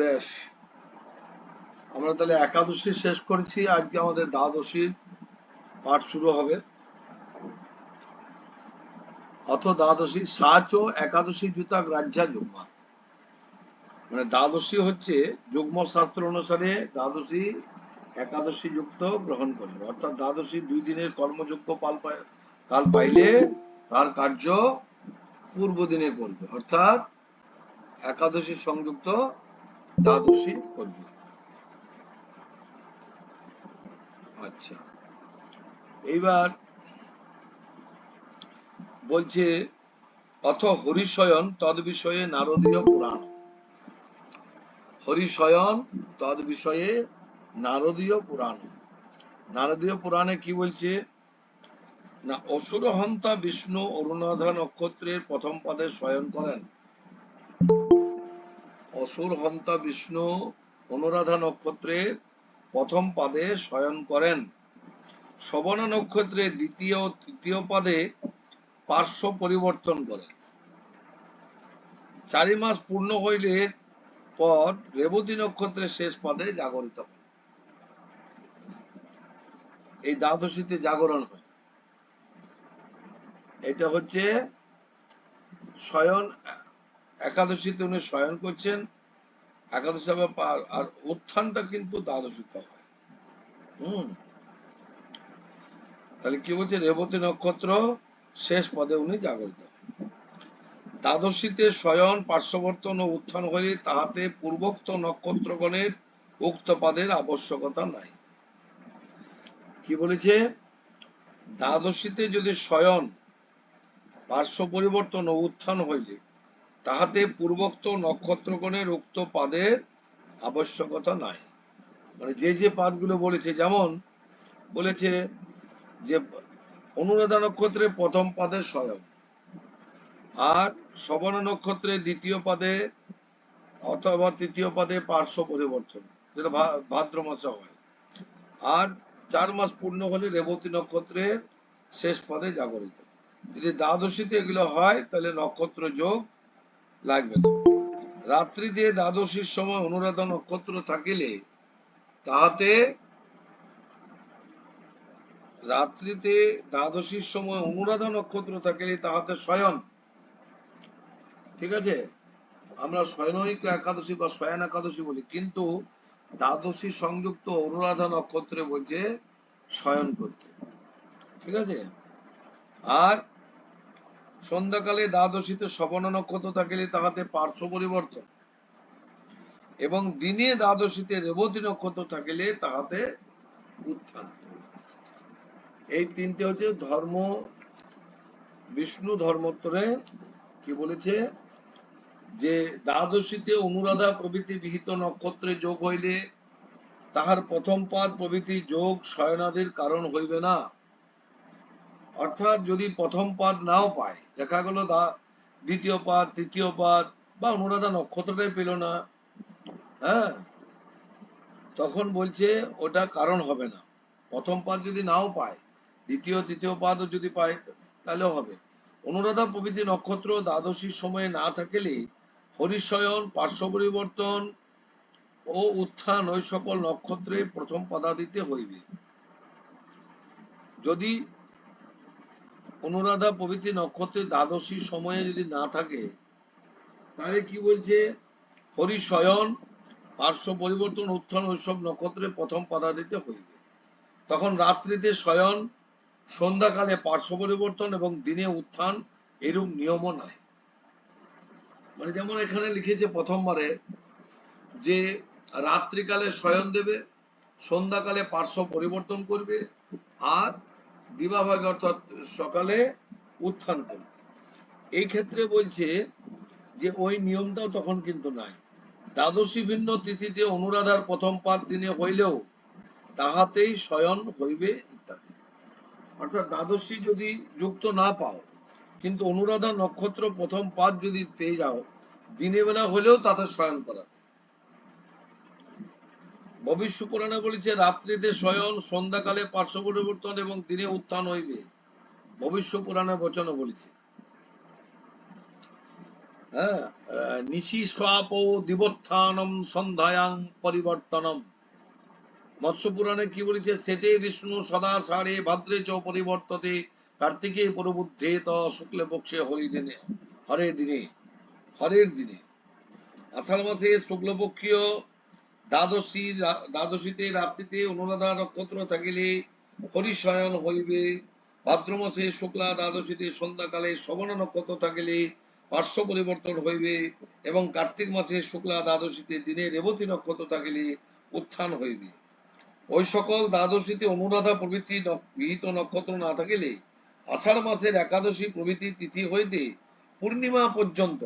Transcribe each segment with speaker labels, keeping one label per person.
Speaker 1: বেশ। আমরা তাহলে একাদশী শেষ করেছি। আজকে আমাদের দ্বাদশীর পাঠ শুরু হবে। অথ দ্বাদশী সাচ ও একাদশী জুতা গ্রাহ্যা যুগ্মা মানে দ্বাদশী হচ্ছে যুগ্ম শাস্ত্র অনুসারে দ্বাদশী একাদশী যুক্ত গ্রহণ করে। অর্থাৎ দ্বাদশী দুই দিনের কর্মযোগ্য পাল কাল পাইলে তার কার্য পূর্ব দিনে করবে। অর্থাৎ একাদশী সংযুক্ত দ্বাদশী করবে আচ্ছা। এইবার বলছে, অথ হরিশয়ন তদ বিষয়ে নারদীয় পুরাণ। হরিশয়ন তদ বিষয়ে নারদীয় পুরাণ। নারদীয় পুরাণে কি বলছে? না অসুর হন্তা বিষ্ণু অরুণাধা নক্ষত্রের প্রথম পদে শয়ন করেন। অসুর হন্তা বিষ্ণু অনুরাধা নক্ষত্রের প্রথম পাদে শয়ন করেন। শবনা নক্ষত্রের দ্বিতীয় ও তৃতীয় পাদে পার্শ্ব পরিবর্তন করেন। চারি মাস পূর্ণ হইলে পর রেবতী নক্ষত্রের শেষ পদে জাগরিত হয়। এই দ্বাদশীতে জাগরণ হয়। এটা হচ্ছে শয়ন একাদশীতে উনি শয়ন করছেন, একাদশী আর উত্থানটা কিন্তু দ্বাদশীতে হয়। হুম। তাহলে কি বলছে রেবতী নক্ষত্র শেষ পদে উনি জাগরিত। দ্বাদশীতে শয়ন, পার্শ্ববর্তন ও উত্থান হইলে তাহাতে পূর্বোক্ত নক্ষত্রগণের উক্ত পদের আবশ্যকতা নাই। কি বলেছে? দ্বাদশীতে যদি শয়ন পার্শ্ব পরিবর্তন ও উত্থান হইলে তাহাতে পূর্বোক্ত নক্ষত্রগণের উক্ত পাদের আবশ্যকতা নাই। মানে যে যে পাদগুলো বলেছে, যেমন বলেছে যে অনুরাধা নক্ষত্রের প্রথম পাদে স্বয়ং আর শবন নক্ষত্রের দ্বিতীয় পাদে অথবা তৃতীয় পাদে পার্শ্ব পরিবর্তন, যেটা ভাদ্র মাসে হয়। আর চার মাস পূর্ণ হলে রেবতী নক্ষত্রের শেষ পদে জাগরিত। যদি দ্বাদশীতে এগুলো হয়, তাহলে নক্ষত্র যোগ লাগবে রাত্রি দিয়ে দ্বাদশীর সময় অনুরাধা নক্ষত্র থাকিলে তাহাতে রাত্রিতে দ্বাদশীর সময় অনুরাধা নক্ষত্র থাকিলে তাহাতে শয়ন। ঠিক আছে? আমরা শয়নৈক একাদশী বা শয়ন একাদশী বলি, কিন্তু দ্বাদশী সংযুক্ত অনুরাধা নক্ষত্রে বলছে শয়ন করতে। ঠিক আছে? আর সন্ধ্যাকালে দ্বাদশীতে শবন নক্ষত্র থাকিলে তাহাতে পার্শ্ব পরিবর্তন। এবং দিনে দ্বাদশীতে রেবতী নক্ষত্র থাকিলে তাহাতে উত্থান। এই তিনটে হচ্ছে ধর্ম, বিষ্ণু ধর্মোত্তরে কি বলেছে? যে দ্বাদশীতে অনুরাধা প্রভৃতি বিহিত নক্ষত্রে যোগ হইলে তাহার প্রথম পাদ প্রভৃতি যোগ শয়নাদির কারণ হইবে না। অর্থাৎ যদি প্রথম পাদ নাও পায়, দেখা গেল দ্বিতীয় পাদ, তৃতীয় পাদ, বা অনুরাধা নক্ষত্রটাই পেল না হ্যাঁ? তখন বলছে ওটা কারণ হবে না। প্রথম পাদ যদি নাও পায়, দ্বিতীয়, তৃতীয় পাদও যদি পায়, তাহলেও হবে। অনুরাধা প্রভৃতি নক্ষত্র দ্বাদশীর সময়ে না থাকিলে হরিশয়ন, পার্শ্ব পরিবর্তন ও উত্থান ওই সকল নক্ষত্রে প্রথম পদাদিতে হইবে। যদি অনুরাধা প্রভৃতি নক্ষত্রের দ্বাদশী সময়ে যদি না থাকে, তাহলে কি বলছে? হরিশয়ন পার্শ্ব পরিবর্তন, উত্থান ওইসব নক্ষত্রে প্রথম পদাদিতে হইবে। তখন রাত্রিতে শয়ন সন্ধ্যাকালে পার্শ্ব পরিবর্তন এবং দিনে উত্থান এরূপ নিয়মও নাই। মানে যেমন এখানে লিখেছে প্রথমবারে যে রাত্রিকালে শয়ন দেবে, সন্ধ্যাকালে পার্শ্ব পরিবর্তন করবে, আর দিবাভাগে অর্থাৎ সকালে উত্থান করবে এই ক্ষেত্রে বলছে যে ওই নিয়মটাও তখন কিন্তু নাই। দ্বাদশী ভিন্ন তিথিতে অনুরাধার প্রথম পাদ দিনে হইলেও তাহাতেই শয়ন হইবে ইত্যাদি। অর্থাৎ দ্বাদশী যদি যুক্ত না পাও, কিন্তু অনুরাধা নক্ষত্র প্রথম পাদ যদি পেয়ে যাও দিনের বেলা হলেও তাতে শয়ন করা। ভবিষ্য পুরাণে বলেছে, রাত্রিতে শয়ন সন্ধ্যাকালে পার্শ্ব পরিবর্তন এবং দিনে উত্থান হইবে। ভবিষ্য পুরাণে বচনে বলেছে। হ্যাঁ নিশি স্বাপ দিবোত্থানম সন্ধ্যায়াং পরিবর্তনম। মৎস্য পুরাণে কি বলেছে, সেতে বিষ্ণু সদা সারে ভাদ্রে চ পরিবর্ততে কার্তিকে প্রবুদ্ধে ত শুক্লে পক্ষে হরি দিনে, হরে দিনে, হরের দিনে। আষাঢ় মাসে শুক্লপক্ষীয় দ্বাদশী দ্বাদশীতে, রাত্রিতে অনুরাধা নক্ষত্র থাকিলে হরিশয়ন হইবে। ভাদ্র মাসে শুক্লা দ্বাদশীতে সন্ধ্যাকালে শবন নক্ষত্র থাকিলে পার্শ্ব পরিবর্তন হইবে এবং কার্তিক মাসে শুক্লা দ্বাদশীতে দিনে রেবতী নক্ষত্র থাকিলে উত্থান হইবে। ওই সকল দ্বাদশীতে অনুরাধা প্রভৃতি বিহিত নক্ষত্র না থাকিলে আষাঢ় মাসের একাদশী প্রভৃতি তিথি হইতে পূর্ণিমা পর্যন্ত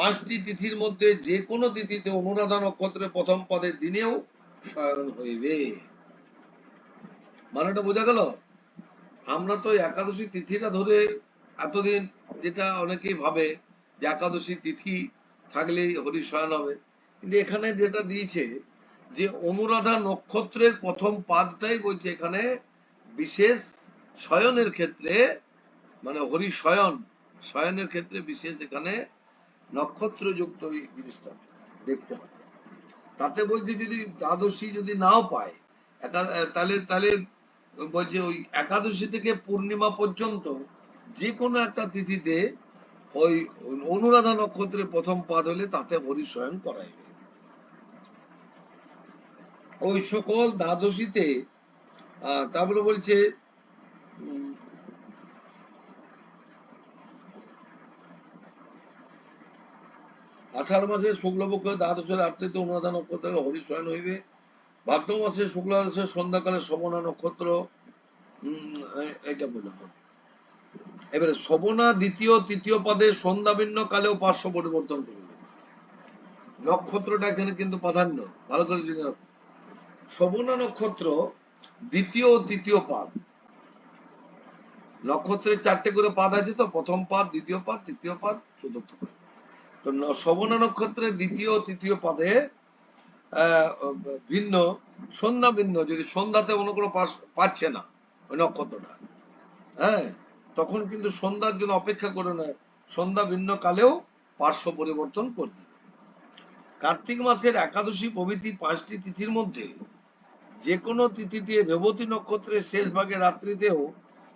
Speaker 1: পাঁচটি তিথির মধ্যে যে কোনো তিথিতে অনুরাধা নক্ষত্রের প্রথম পদের দিনেও শয়ন হইবে। মানেটা বোঝা গেল? আমরা তো একাদশী তিথিটা ধরে এতদিন যেটা অনেকেই ভাবে যে একাদশী তিথি থাকলেই হরিশয়ন হবে। কিন্তু এখানে যেটা দিয়েছে যে অনুরাধা নক্ষত্রের প্রথম পাদটাই বলছে এখানে বিশেষ শয়নের ক্ষেত্রে মানে হরি শয়ন শয়নের ক্ষেত্রে বিশেষ এখানে নক্ষত্র যুক্ত এই জিনিসটা দেখতে পাবে তাতে বলছে যদি দ্বাদশী যদি নাও পায় তাহলে তাহলে বলছে ওই একাদশী থেকে পূর্ণিমা পর্যন্ত যে কোনো একটা তিথিতে ওই অনুরাধা নক্ষত্রের প্রথম পাদ হলে তাতে হরি শয়ন করাইবে ওই সকল দ্বাদশীতে আহ, তারপরে বলছে আষাঢ় মাসে শুক্লপক্ষ দ্বাদশের রাত্রিতে অনুরাধা নক্ষত্রে হরিশয়ন হইবে। ভাদ্র মাসে শুক্লা মাসের সন্ধ্যাকালে শোভনা নক্ষত্র এটা বললাম এবারে শোভনা দ্বিতীয়, তৃতীয় পদে সন্ধ্যাভিন্ন কালেও পার্শ্ব পরিবর্তন করবে। নক্ষত্রটা এখানে কিন্তু প্রাধান্য, ভালো করে জেনে রাখো। শোভনা নক্ষত্র দ্বিতীয় ও তৃতীয় পাদ। নক্ষত্রের চারটে করে পাদ আছে তো, প্রথম পাদ, দ্বিতীয় পাদ, তৃতীয় পাদ, চতুর্থ পাদ। তো ন- শোভনা নক্ষত্রের দ্বিতীয়, তৃতীয় পাদে ভিন্ন, সন্ধ্যা ভিন্ন, যদি সন্ধ্যাতে মনে করো পাচ্ছে না, ওই নক্ষত্রটা হ্যাঁ তখন কিন্তু সন্ধ্যার জন্য অপেক্ষা করে না সন্ধ্যা ভিন্ন কালেও পার্শ্ব পরিবর্তন করে দেবে। কার্তিক মাসের একাদশী প্রভৃতি পাঁচটি তিথির মধ্যে যে কোনো তিথিতে রেবতী নক্ষত্রের শেষ ভাগে রাত্রিতেও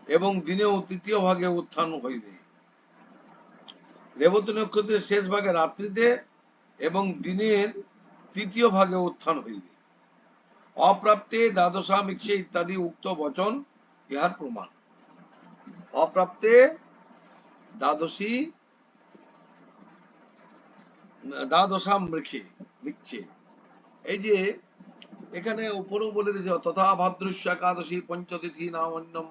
Speaker 1: এবং দিনেও তৃতীয় ভাগে উত্থান হইবে। রেবতী নক্ষত্রের শেষ ভাগে রাত্রিতে এবং দিনের তৃতীয় ভাগে উত্থান হইবে। অপ্রাপ্তে দ্বাদশা মিক্ষে ইত্যাদি উক্ত বচন ইহার প্রমাণ। অপ্রাপ্তে দ্বাদশী দ্বাদশা মৃক্ষে মিক্ষে। এই যে এখানে উপরেও বলে দিয়েছে, তথা ভাদ্রস্য একাদশী পঞ্চতিথি নাম অন্যম।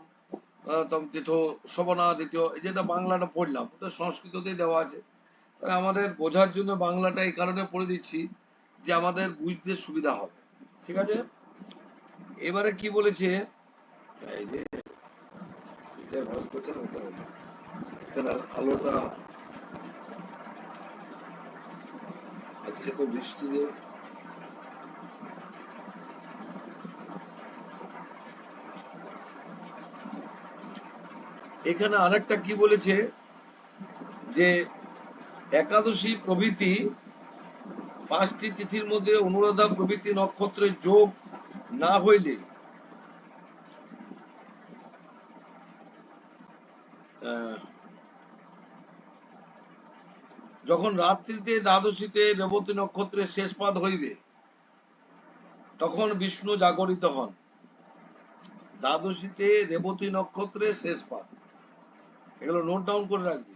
Speaker 1: তীর্থ শোভনা দ্বিতীয়, এই যেটা বাংলাটা পড়লাম, ওটা সংস্কৃততেই দেওয়া আছে। আমাদের বোঝার জন্য বাংলাটা এই কারণে পড়ে দিচ্ছি যে আমাদের বুঝতে সুবিধা হবে। ঠিক আছে? এবারে কি বলেছে? আলোটা আজকে তো বৃষ্টি এখানে আরেকটা কি বলেছে? যে একাদশী প্রভৃতি পাঁচটি তিথির মধ্যে অনুরাধা প্রভৃতি নক্ষত্রের যোগ না হইলে যখন রাত্রিতে দ্বাদশীতে রেবতী নক্ষত্রের শেষ পাদ হইবে, তখন বিষ্ণু জাগরিত হন। দ্বাদশীতে রেবতী নক্ষত্রের শেষ পাদ। এগুলো নোট ডাউন করে রাখবি।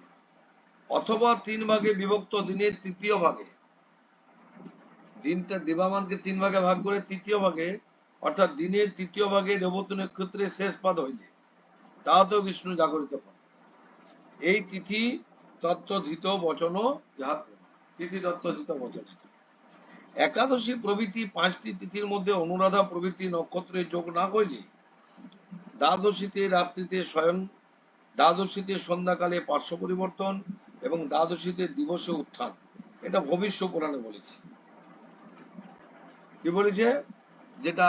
Speaker 1: অথবা তিন ভাগে বিভক্ত দিনের তৃতীয় ভাগে। দিনটা দেবামানকে তিন ভাগে ভাগ করে তৃতীয় ভাগে, অর্থাৎ দিনের তৃতীয় ভাগে রেবতী নক্ষত্রের শেষ পাদ হইলে তাহাতেও বিষ্ণু জাগরিত হন। এই তিথি তত্ত্বধিত বচন প্রমাণ। তিথি তত্ত্বধিত বচন একাদশী প্রভৃতি পাঁচটি তিথির মধ্যে অনুরাধা প্রভৃতি নক্ষত্রের যোগ না হইলে দ্বাদশীতে রাত্রিতে স্বয়ং দ্বাদশীতে সন্ধ্যাকালে পার্শ্ব পরিবর্তন এবং দ্বাদশীতে দিবসে উত্থান। এটা ভবিষ্য পুরাণে বলেছে। কি বলেছে? যেটা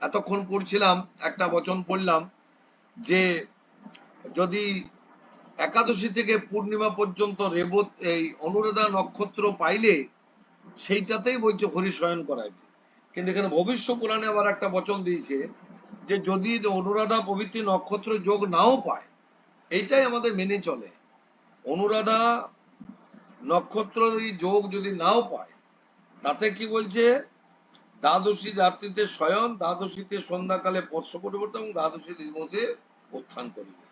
Speaker 1: এতক্ষণ পড়ছিলাম, একটা বচন পড়লাম যে যদি একাদশী থেকে পূর্ণিমা পর্যন্ত রেবত, এই অনুরাধা নক্ষত্র পাইলে সেইটাতেই বলছে হরিশয়ন করাইবে কিন্তু এখানে ভবিষ্য পুরাণে আবার একটা বচন দিয়েছে যে যদি অনুরাধা প্রভৃতি নক্ষত্র যোগ নাও পায় এইটাই আমাদের মেনে চলে। অনুরাধা নক্ষত্র যোগ যদি নাও পায়, তাতে কি বলছে? দ্বাদশী রাত্রিতে শয়ন দ্বাদশীতে সন্ধ্যাকালে পর্শ পরিবর্তন এবং দ্বাদশী দিবসে উত্থান করিবে।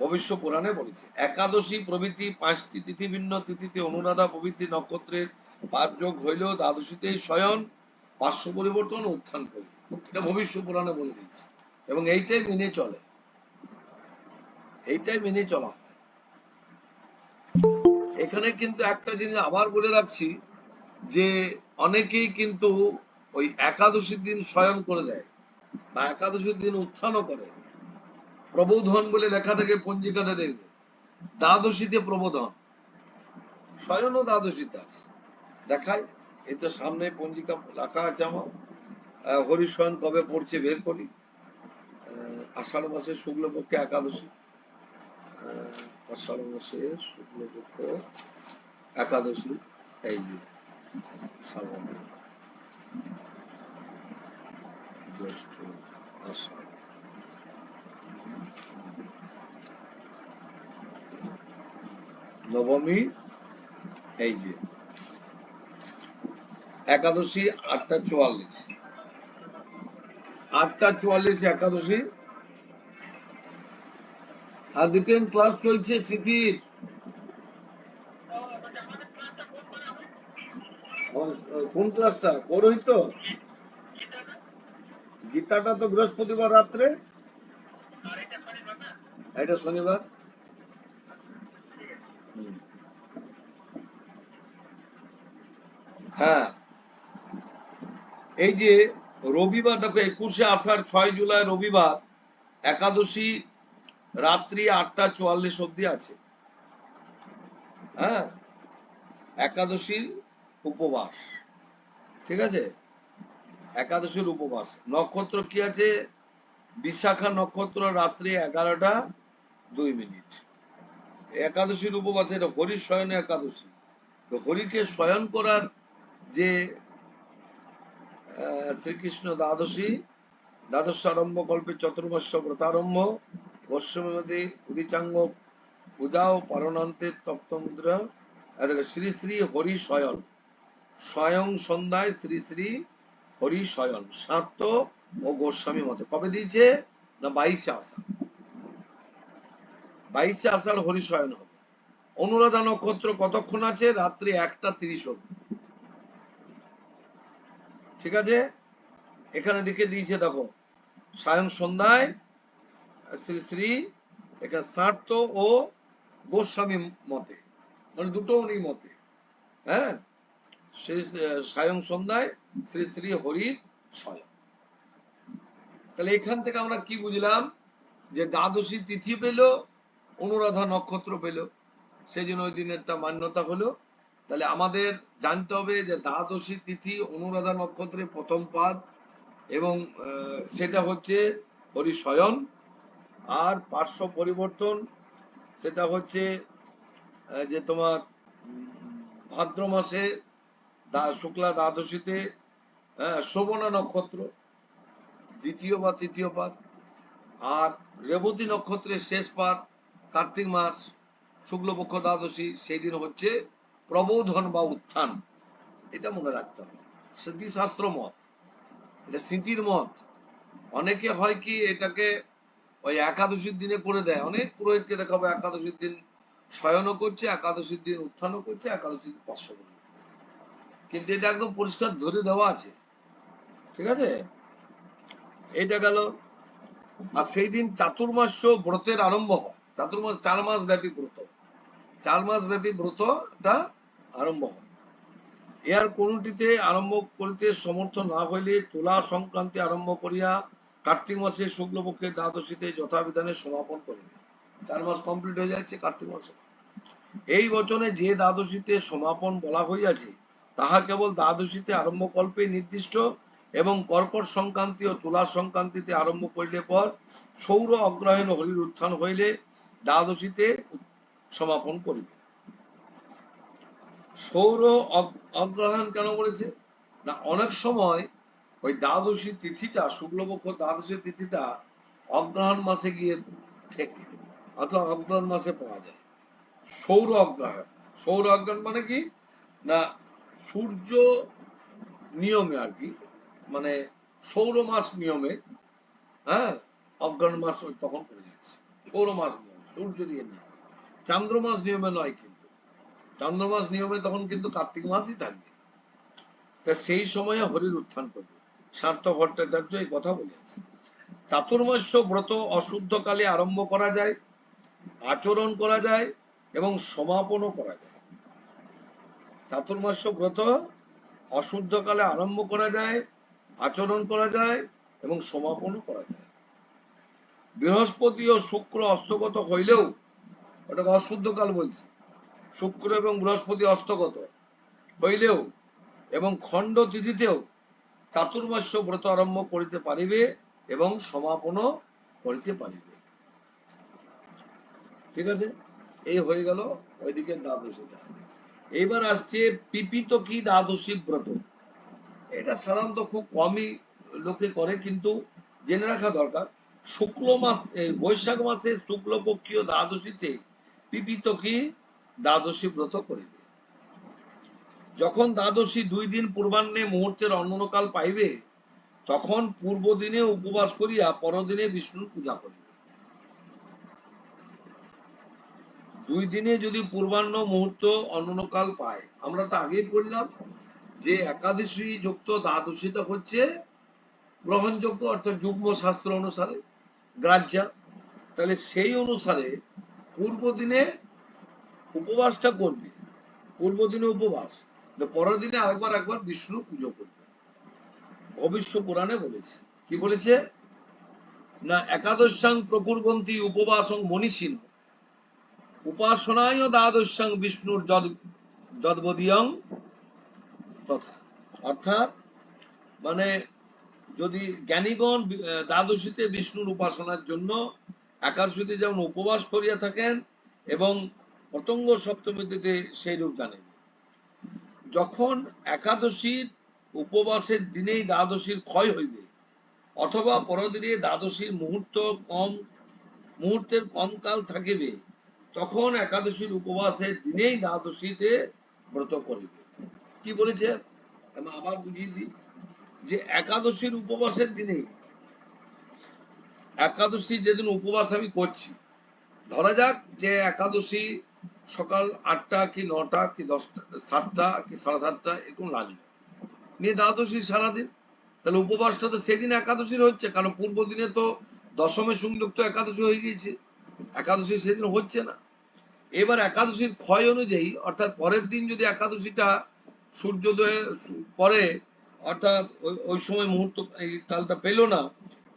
Speaker 1: ভবিষ্য পুরাণে বলেছে, একাদশী প্রভৃতি পাঁচটি তিথি ভিন্ন। তিথিতে অনুরাধা প্রভৃতি নক্ষত্রের পাঁচ যোগ হইলেও দ্বাদশীতে শয়ন পার্শ্ব পরিবর্তন উত্থান করিবে। এটা ভবিষ্য পুরাণে বলে দিয়েছে। এবং এইটাই মেনে চলে। এইটাই মেনে চলা। এখানে কিন্তু একটা জিনিস আবার বলে রাখছি যে, অনেকেই কিন্তু ওই একাদশীর দিন শয়ন করে দেয় বা একাদশীর দিন উত্থানও করে। প্রবোধন বলে লেখা থাকে পঞ্জিকাতে দেখবে। দ্বাদশীতে প্রবোধন। শয়নও দ্বাদশীতে আছে। দেখায় এই তো সামনে পঞ্জিকা লেখা আছে আমার। হরিশয়ন কবে পড়ছে বের করি। আষাঢ় মাসের শুক্লপক্ষে একাদশী। আষাঢ় মাসের শুক্লপক্ষ একাদশী, এই যে শ্রাবণ জ্যৈষ্ঠ আষাঢ়। নবমী, এই যে, একাদশী আটটা চুয়াল্লিশ। আটটা চুয়াল্লিশ একাদশী আর ক্লাস চলছে স্মৃতির কোন ক্লাসটা পৌরোহিত গীতাটা তো বৃহস্পতিবার রাত্রে। এটা শনিবার। হ্যাঁ। এই যে রবিবার, দেখো একুশে আষাঢ়, ছয় জুলাই রবিবার, একাদশী রাত্রি আটটা চুয়াল্লিশ অব্দি আছে। হ্যাঁ? একাদশীর উপবাস। ঠিক আছে? একাদশীর উপবাস। নক্ষত্র কি আছে? বিশাখা নক্ষত্র রাত্রি এগারোটা দুই মিনিট। একাদশীর উপবাস, এটা হরি শয়ন একাদশী। তো হরিকে শয়ন করার যে শ্রীকৃষ্ণ দ্বাদশী দ্বাদশ আরম্ভ কল্পে চতুর্মাস্য ব্রতারম্ভ গোস্বামী উদিচাঙ্গ পূজাও পারণান্তে তপ্তমুদ্রা। আর দেখো, শ্রী শ্রী হরি শয়ন। স্বয়ং সন্ধ্যায় শ্রী শ্রী হরি শয়ন। সাত্য ও গোস্বামী মতে। কবে দিয়েছে? না বাইশে আষাঢ়। বাইশে আষাঢ় হরি শয়ন হবে। অনুরাধা নক্ষত্র কতক্ষণ আছে? রাত্রি একটা তিরিশ অব্দি ঠিক আছে? এখানে দিকে দিয়েছে দেখো সায়ং সন্ধ্যায় শ্রী শ্রী এখানে সার্থ ও গোস্বামী মতে। মানে দুটো উনি মতে। হ্যাঁ? শ্রী সায়ং সন্ধ্যায় শ্রী শ্রী হরির স্বয়ং। তাহলে এখান থেকে আমরা কি বুঝলাম? যে দ্বাদশী তিথি পেল, অনুরাধা নক্ষত্র পেল, সেই জন্য ওই দিনেরটা মান্যতা হলো। তাহলে আমাদের জানতে হবে যে দ্বাদশী তিথি অনুরাধা নক্ষত্রের প্রথম পাদ এবং সেটা হচ্ছে হরিশয়ন আর পার্শ্ব পরিবর্তন সেটা হচ্ছে যে তোমার ভাদ্র মাসে শুক্লা দ্বাদশীতে শোভনা নক্ষত্র, দ্বিতীয় বা তৃতীয় পাত, আর রেবতী নক্ষত্রের শেষ পাত, কার্তিক মাস, শুক্লপক্ষ দ্বাদশী, সেই দিন হচ্ছে প্রবোধন বা উত্থান। এটা মনে রাখতে হবে। স্মৃতিশাস্ত্র মত, এটা স্মৃতির মত। অনেকে হয় কি, এটাকে ওই একাদশীর দিনে করে দেয়। অনেক পুরোহিতকে দেখাবো, একাদশীর দিন শয়নও করছে, একাদশীর দিন উত্থানও করছে, একাদশীর দিন পার্শ্ব কিন্তু এটা একদম পরিষ্কার ধরে দেওয়া আছে। ঠিক আছে? এইটা গেল। আর সেই দিন চাতুর্মাস্য ব্রতের আরম্ভ হয়। চাতুর্মাস, চার মাস ব্যাপী ব্রত। চার মাস ব্যাপী ব্রতটা আরম্ভ হয়। এর কোনটিতে আরম্ভ করিতে সমর্থ না হইলে তুলা সংক্রান্তি আরম্ভ করিয়া কার্তিক মাসে শুক্লপক্ষের দ্বাদশীতে যথাবিধানে সমাপন করিবে চার মাস কমপ্লিট হয়ে যাচ্ছে কার্তিক মাসে। এই বচনে যে দ্বাদশীতে সমাপন বলা হইয়াছে, তাহা কেবল দ্বাদশীতে আরম্ভ কল্পে নির্দিষ্ট এবং কর্কট সংক্রান্তি ও তুলা সংক্রান্তিতে আরম্ভ করিলে পর সৌর অগ্রহায়ণ হরির উত্থান হইলে দ্বাদশীতে সমাপন করিবে। সৌর অগ- অগ্রহায়ণ কেন বলেছে? না, অনেক সময় ওই দ্বাদশী তিথিটা, শুক্লপক্ষ দ্বাদশী তিথিটা অগ্রহায়ণ মাসে গিয়ে ঠেকে অথবা অগ্রহায়ণ মাসে পাওয়া যায়। সৌর অগ্রহায়ণ। সৌর অগ্রহায়ণ মানে কি? না, সূর্য নিয়মে আর কি মানে সৌর মাস নিয়মে হ্যাঁ অগ্রহায়ণ মাস ওই তখন পড়ে যাচ্ছে সৌর মাস নিয়মে, সূর্য দিয়ে নিয়ম চান্দ্রমাস নিয়মে নয় কিন্তু। চান্দ্রমাস নিয়মে তখন কিন্তু কার্তিক মাসই থাকবে তা সেই সময়ে হরির উত্থান করবে। সার্থ ভট্টাচার্য এই কথা বলেছে চাতুর্মাস্য ব্রত অশুদ্ধকালে আরম্ভ করা যায়, আচরণ করা যায় এবং সমাপনও করা যায়। চাতুর্মাস্য ব্রত অশুদ্ধকালে আরম্ভ করা যায়, আচরণ করা যায় এবং সমাপনও করা যায়। বৃহস্পতি ও শুক্র অস্তগত হইলেও, ওটাকে অশুদ্ধকাল বলছি, শুক্র এবং বৃহস্পতি অস্তগত হইলেও এবং খণ্ড তিথিতেও চাতুর্মাস্য ব্রত আরম্ভ করিতে পারিবে এবং সমাপনও করিতে পারিবে। ঠিক আছে? এই হয়ে গেল ওইদিকে দ্বাদশীটা এইবার আসছে পিপিত কি দ্বাদশী ব্রত। এটা সাধারণত খুব কমই লোকে করে, কিন্তু জেনে রাখা দরকার। শুক্ল মাস বৈশাখ মাসে শুক্লপক্ষীয় দ্বাদশীতে পিপিত কি দ্বাদশী ব্রত করিবে। যখন দ্বাদশী দুই দিন পূর্বাহ্নে মুহূর্তের অন্যকাল পাইবে, তখন পূর্ব দিনে উপবাস করিয়া পরদিনে বিষ্ণুর পূজা করিবে। দুই দিনে যদি পূর্বাহ্ন মুহূর্ত অন্যকাল পায়, আমরা তো আগেই পড়লাম যে একাদশী যুক্ত দ্বাদশীটা হচ্ছে গ্রহণযোগ্য, অর্থাৎ যুগ্ম শাস্ত্র অনুসারে, গ্রাহ্যা। তাহলে সেই অনুসারে পূর্ব দিনে উপবাসটা করবে। পূর্ব দিনে উপবাস। পরের দিনে আরেকবার, একবার বিষ্ণু পুজো করবে। ভবিষ্য পুরাণে বলেছে। কি বলেছে? না, একাদশাং প্রকুরবন্তী উপবাসং মনীষীন। উপাসনায় দ্বাদশাং বিষ্ণুর যদ, যদবদীয়ং তথা। অর্থাৎ মানে যদি জ্ঞানীগণ দ্বাদশীতে বিষ্ণুর উপাসনার জন্য একাদশীতে যেমন উপবাস করিয়া থাকেন এবং পতঙ্গ সপ্তমীতে সেই রূপ জানেন। যখন একাদশীর উপবাসের দিনেই দ্বাদশীর ক্ষয় হইবে, অথবা পরদিনে দ্বাদশীর মুহূর্ত কম, মুহূর্তের কম কাল থাকিবে, তখন একাদশীর উপবাসের দিনেই দ্বাদশীতে ব্রত করিবে। কি বলেছে? আবার বুঝিয়ে দিই যে একাদশীর উপবাসের দিনেই একাদশী যেদিন উপবাস আমি করছি, ধরা যাক যে একাদশী সকাল আটটা কি নটা কি দশটা, সাতটা কি সাড়ে সাতটা, এরকম লাগল নিয়ে দ্বাদশী সারাদিন। তাহলে উপবাসটা তো সেদিন একাদশীর হচ্ছে, কারণ পূর্ব দিনে তো দশমে সংযুক্ত একাদশী হয়ে গিয়েছে। একাদশী সেদিন হচ্ছে না। এবার একাদশীর ক্ষয় অনুযায়ী, অর্থাৎ পরের দিন যদি একাদশীটা সূর্যোদয়ের পরে, অর্থাৎ ওই সময় মুহূর্ত, এই কালটা পেল না,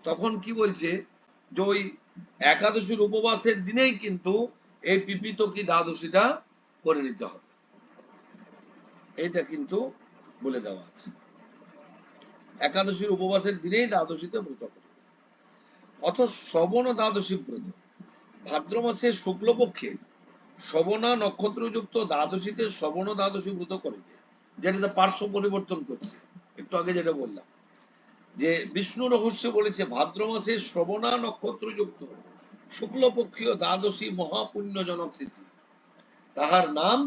Speaker 1: তখন কি বলছে যে ওই একাদশীর উপবাসের দিনেই কিন্তু এই পিপিত কি দ্বাদশীটা করে নিতে হবে? এটা কিন্তু বলে দেওয়া আছে। একাদশীর উপবাসের দিনেই দ্বাদশীতে ব্রত করবে অথ শ্রবণ দ্বাদশী ব্রত। ভাদ্র মাসের শুক্লপক্ষে শ্রবণা নক্ষত্রযুক্ত দ্বাদশীতে শ্রবণ দ্বাদশী ব্রত করিবে যেটাতে পার্শ্ব পরিবর্তন করছে। একটু আগে যেটা বললাম। যে বিষ্ণু রহস্য বলেছে, ভাদ্র মাসে শ্রবণা নক্ষত্রযুক্ত শুক্লপক্ষীয় দ্বাদশী মহাপুণ্যজনক তিথি। তাহার নাম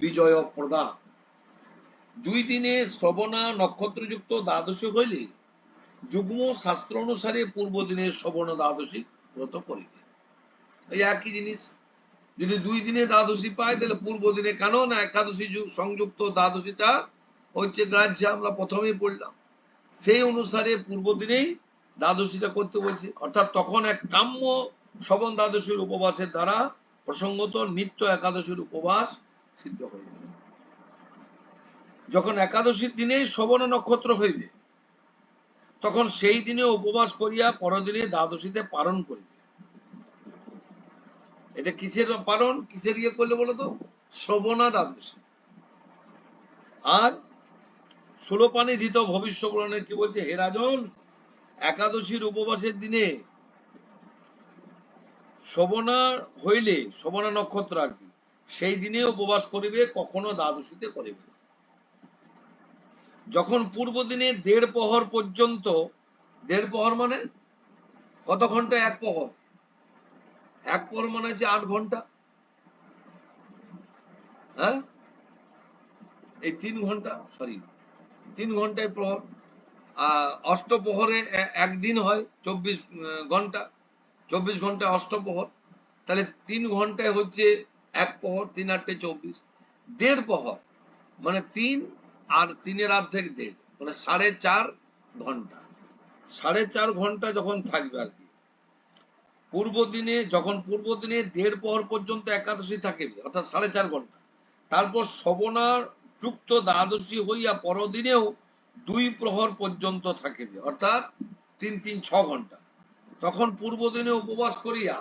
Speaker 1: বিজয় প্রদা দুই দিনে শ্রবণা নক্ষত্রযুক্ত দ্বাদশী হইলে যুগ্ম শাস্ত্র অনুসারে পূর্ব দিনে শ্রবণ দ্বাদশী ব্রত করিবে। এই একই জিনিস। যদি দুই দিনে দ্বাদশী পায়, তাহলে পূর্ব দিনে কেন না একাদশী সংযুক্ত দ্বাদশীটা হচ্ছে গ্রাহ্য আমরা প্রথমেই পড়লাম। সেই অনুসারে পূর্ব দিনেই দ্বাদশীটা করতে বলছে। অর্থাৎ তখন এক কাম্য শ্রবণ দ্বাদশীর উপবাসের দ্বারা প্রসঙ্গত নিত্য একাদশীর উপবাস সিদ্ধ হইবে। যখন একাদশীর দিনেই শ্রবণ নক্ষত্র হইবে, তখন সেই দিনে উপবাস করিয়া পরদিনে দ্বাদশীতে পালন করিবে। এটা কিসের পালন? কিসের ইয়ে করলে বলো তো শ্রবণা দ্বাদশী। আর ষোলপানি দিত ভবিষ্য পুরাণে কি বলছে? হে রাজন, একাদশীর উপবাসের দিনে শোভনা হইলে শোভনা নক্ষত্র আর কি সেই দিনে উপবাস করিবে, কখনো দ্বাদশীতে করিবে যখন পূর্ব দিনে দেড় প্রহর পর্যন্ত, দেড় প্রহর মানে? কত ঘণ্টা? এক প্রহর। এক প্রহর মানে হচ্ছে আট ঘণ্টা। হ্যাঁ? এই তিন ঘণ্টা সরি তিন ঘন্টায় প্রহর। আর অষ্টপ্রহরে একদিন হয়, চব্বিশ ঘণ্টা। চব্বিশ ঘণ্টা অষ্টপ্রহর, তাহলে তিন ঘন্টায় হচ্ছে এক প্রহর, তিন আটটে চব্বিশ। দেড় প্রহর মানে তিন আর তিনের অর্ধেক দেড় মানে সাড়ে চার ঘণ্টা। সাড়ে চার ঘণ্টা যখন থাকবে আর কি। পূর্ব দিনে, যখন পূর্ব দিনে দেড় প্রহর পর্যন্ত একাদশী থাকিবে, অর্থাৎ সাড়ে চার ঘণ্টা। তারপর শবনার যুক্ত দ্বাদশী হইয়া পরদিনেও দুই প্রহর পর্যন্ত থাকিবে, অর্থাৎ তিন তিন, ছ ঘণ্টা। তখন পূর্ব দিনে উপবাস করিয়া,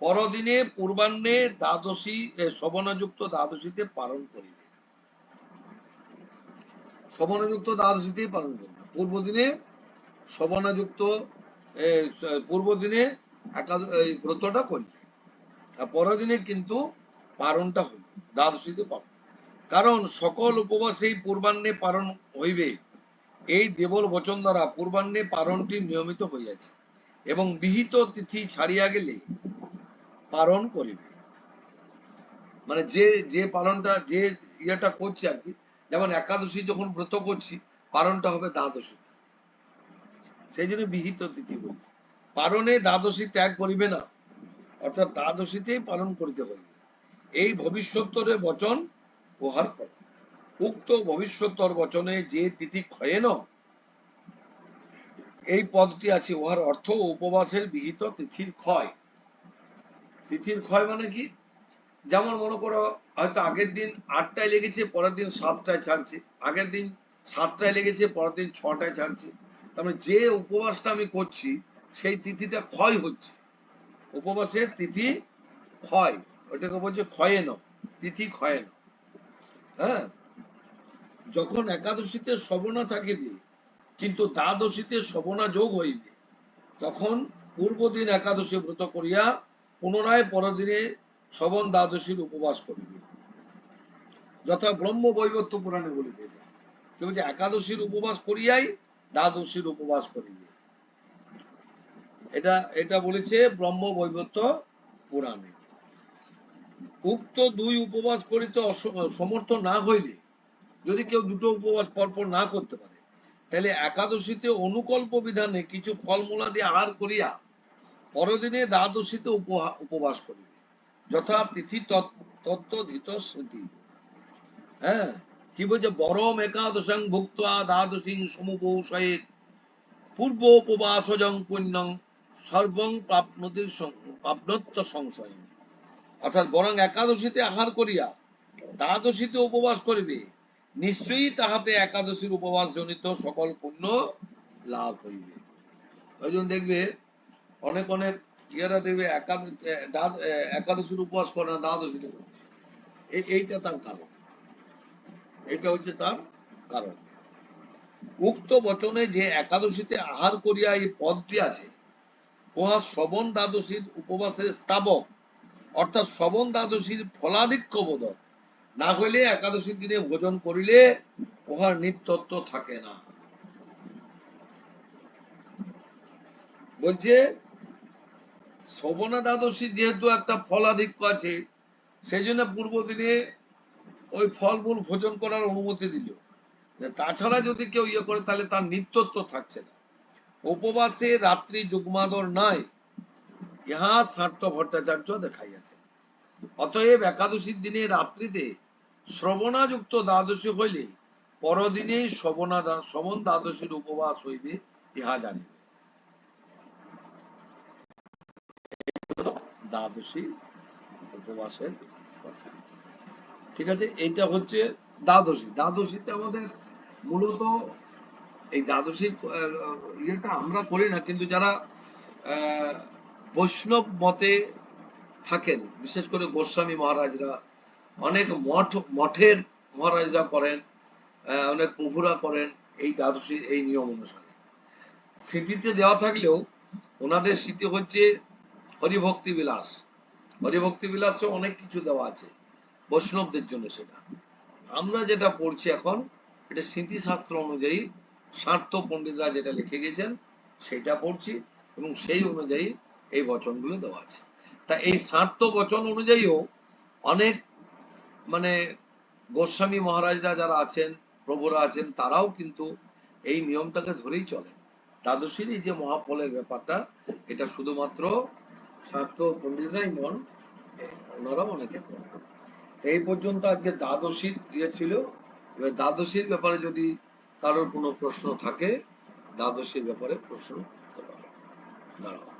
Speaker 1: পরদিনে পূর্বাহ্নে দ্বাদশী শবনাযুক্ত দ্বাদশীতে পালন করিবে। শবনাযুক্ত দ্বাদশীতেই পালন করিবে। পূর্ব দিনে শবনাযুক্ত পূর্ব দিনে ব্রতটা করিবে। আর পরের দিনে কিন্তু পারণটা হইবে, দ্বাদশীতে পালন কারণ সকল উপবাসেই পূর্বাহ্নে পালন হইবে। এই দেবল বচন দ্বারা পূর্বাহ্নে পালনটি নিয়মিত হইয়াছে। এবং বিহিত তিথি ছাড়িয়া গেলে পালন করিবে। মানে যে যে পালনটা, যে ইয়েটা করছে আর কি, যেমন একাদশী যখন ব্রত করছি, পালনটা হবে দ্বাদশী। সেই জন্য বিহিত তিথি বলছি। পালনে দ্বাদশী ত্যাগ করিবে না, অর্থাৎ দ্বাদশীতেই পালন করিতে হইবে। এই ভবিষ্যত্তরের বচন প্রহার করে। উক্ত ভবিষ্যত্তর বচনে যে তিথি ক্ষয়েন এই পদটি আছে। উহার অর্থ উপবাসের বিহিত তিথির ক্ষয়। তিথির ক্ষয় মানে কি? যেমন মনে করো, হয়তো আগের দিন আটটায় লেগেছে, পরের দিন সাতটায় ছাড়ছে। আগের দিন সাতটায় লেগেছে, পরের দিন ছটায় ছাড়ছে। তার মানে যে উপবাসটা আমি করছি, সেই তিথিটা ক্ষয় হচ্ছে। উপবাসের তিথি ক্ষয়। ওটাকে বলছে ক্ষয়ে ন তিথি ক্ষয়ে ন হ্যাঁ? যখন একাদশীতে শবনা থাকিবে কিন্তু দ্বাদশীতে শবনা যোগ হইবে। তখন পূর্ব দিন একাদশী ব্রত করিয়া পুনরায় পরদিনে শবন দ্বাদশীর উপবাস করিবে। যথা ব্রহ্ম বৈবত্য পুরাণে বলিতে কি বলছে একাদশীর উপবাস করিয়াই দ্বাদশীর উপবাস করিবে। এটা এটা বলেছে ব্রহ্ম বৈবত্য পুরাণে। উক্ত দুই উপবাস করিতে সমর্থ না হইলে, যদি কেউ দুটো উপবাস পরপর না করতে পারে তাহলে একাদশীতে অনুকল্প বিধানে কিছু ফলমূলাদি আহার করিয়া পরদিনে দ্বাদশীতে উপবাস করিবে। যথা তিথি তৎ- তত্ত্বধিত স্মৃতি। হ্যাঁ? কি বলছে? বরম একাদশং ভুক্তা দ্বাদশী সমুপৌষয়েত। পূর্ব উপবাসজং পুণ্যং সর্বং প্রাপ্নতির প্রাপ্নত্ব সংশয়। অর্থাৎ বরং একাদশীতে আহার করিয়া দ্বাদশীতে উপবাস করিবে। নিশ্চয়ই তাহাতে একাদশীর উপবাস জনিত সকল পুণ্য লাভ হইবে। ওই জন্য দেখবে, অনেক অনেক ইয়েরা দেখবে একাদশ একাদশীর উপবাস করে না দ্বাদশীতে এইটা তার কারণ। এটা হচ্ছে তার কারণ। উক্ত বচনে যে একাদশীতে আহার করিয়া এই পদটি আছে, উহা শ্রবণ দ্বাদশীর উপবাসের স্থাবক, অর্থাৎ শ্রবণ দ্বাদশীর ফলাধিক্য বোধক না হইলে একাদশীর দিনে ভোজন করিলে উহার নিত্যত্ব থাকে না। বলছে শ্রবণা দ্বাদশী যেহেতু একটা ফলাধিক্য আছে সেই জন্য পূর্ব দিনে ওই ফলমূল ভোজন করার অনুমতি দিল। তাছাড়া যদি কেউ ইয়ে করে, তাহলে তার নিত্যত্ব থাকছে না। উপবাসে রাত্রি যুগ্মাদর নাই, ইহা স্নাট্য ভট্টাচার্য দেখাইয়াছে। অতএব একাদশীর দিনে রাত্রিতে শ্রবণাযুক্ত দ্বাদশী হইলে পরদিনেই শ্রবণা শ্রবণ দ্বাদশীর উপবাস হইবে ইহা জানিবে। দ্বাদশী উপবাসের কথা। ঠিক আছে, এইটা হচ্ছে দ্বাদশী। দ্বাদশীতে আমাদের মূলত এই দ্বাদশী ইয়েটা আমরা করি না, কিন্তু যারা বৈষ্ণব মতে থাকেন, বিশেষ করে গোস্বামী মহারাজরা অনেক মঠ, মঠের মহারাজরা করেন অনেক প্রভুরা করেন এই দ্বাদশীর এই নিয়ম অনুসারে। স্মৃতিতে দেওয়া থাকলেও ওনাদের স্মৃতি হচ্ছে হরিভক্তি বিলাস। হরিভক্তি বিলাসে অনেক কিছু দেওয়া আছে, বৈষ্ণবদের জন্য সেটা। আমরা যেটা পড়ছি এখন, এটা স্মৃতি শাস্ত্র অনুযায়ী স্বার্থ পণ্ডিতরা যেটা লিখে গেছেন, সেটা পড়ছি এবং সেই অনুযায়ী এই বচনগুলো দেওয়া আছে। তা এই স্বার্থ বচন অনুযায়ীও অনেক মানে গোস্বামী মহারাজরা যারা আছেন, প্রভুরা আছেন, তারাও কিন্তু এই নিয়মটাকে ধরেই চলেন। দ্বাদশীর এই যে মহাফলের ব্যাপারটা, এটা শুধুমাত্র স্বার্থ পণ্ডিতরাই মন ওনারাও অনেকে এই পর্যন্ত আজকে দ্বাদশীর ইয়ে ছিল। এবার দ্বাদশীর ব্যাপারে যদি কারোর কোনো প্রশ্ন থাকে, দ্বাদশীর ব্যাপারে প্রশ্ন করতে পারো। দাঁড়াও।